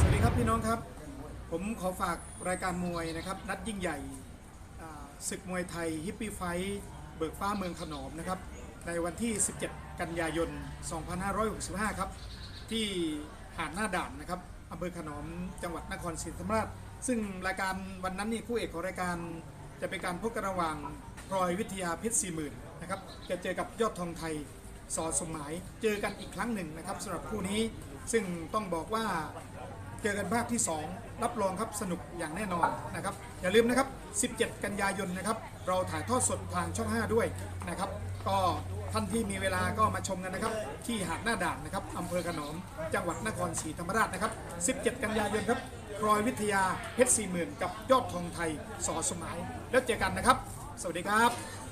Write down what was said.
สวัสดีครับพี่น้องครับ ผมขอฝากรายการมวยนะครับ นัดยิ่งใหญ่ศึกมวยไทยฮิปปี้ไฟท์เบิกฟ้าเมืองขนอมนะครับ ในวันที่ 17 กันยายน 2565 ครับ ที่หาดหน้าด่านนะครับอำเภอขนอมจังหวัดนครศรีธรรมราช ซึ่งรายการวันนั้นนี่คู่เอกของรายการ จะเป็นการพบกันระหว่างพลอยวิทยาเพชรสี่หมื่นนะครับจะเจอกับยอดทองไทยสอสมหมายเจอกันอีกครั้งหนึ่งนะครับสำหรับคู่นี้ซึ่งต้องบอกว่าเจอกันภาคที่ 2 รับรองครับสนุกอย่างแน่นอนนะครับอย่าลืมนะครับ 17 กันยายนนะครับเราถ่ายทอดสดทางช่อง 5 ด้วยนะครับก็ท่านที่มีเวลาก็มาชมกันนะครับ ที่หาดหน้าด่านนะครับอำเภอขนอมจังหวัดนครศรีธรรมราชนะครับ 17 กันยายนครับ พลอยวิทยาเพชรสี่หมื่นกับยอดทองไทยสอสมัย แล้วเจอกันนะครับ สวัสดีครับ